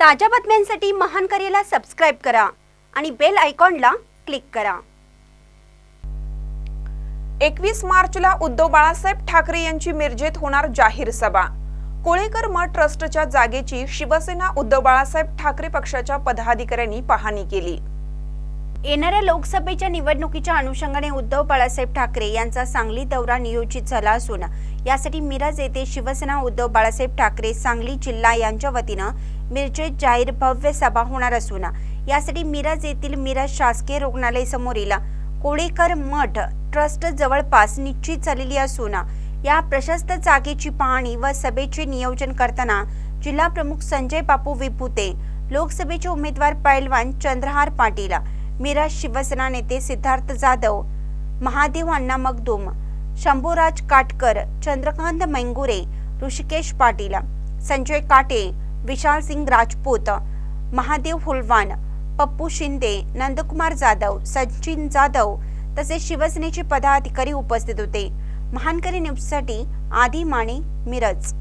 ताज्या बातम्यांसाठी महान करेला सबस्क्राईब करा आणि बेल आयकॉनला क्लिक करा. एकवीस मार्चला उद्धव बाळासाहेब ठाकरे यांची मिरजेत होणार जाहीर सभा. कोळेकर मठ ट्रस्टच्या जागेची शिवसेना उद्धव बाळासाहेब ठाकरे पक्षाच्या पदाधिकाऱ्यांनी पाहणी केली. येणाऱ्या लोकसभेच्या निवडणुकीच्या अनुषंगाने उद्धव बाळासाहेब ठाकरे यांचा सांगली दौरा नियोजित झाला असून यासाठी मिरज येथे शिवसेना उद्धव बाळासाहेब ठाकरे सांगली जिल्हा यांच्या वतीनं मिरजेत जाहीर भव्य सभा होणार असून यासाठी मिरज येथील मिरज शासकीय रुग्णालय समोरील कोळेकर मठ ट्रस्ट जवळपास निश्चित झालेली असून या प्रशस्त जागेची पाहणी व सभेचे नियोजन करताना जिल्हा प्रमुख संजय बापू विभूते लोकसभेचे उमेदवार पैलवान चंद्रहार पाटील मिरज शिवसेना नेते सिद्धार्थ जाधव महादेव अण्णा मगदूम शंभूराज काटकर चंद्रकांत मैंगुरे ऋषिकेश पाटील संजय काटे विशाल सिंग राजपूत महादेव हुलवान पप्पू शिंदे नंदकुमार जाधव सचिन जाधव तसेच शिवसेनेचे पदाधिकारी उपस्थित होते. महानकरी न्यूजसाठी आदी माने मिरज.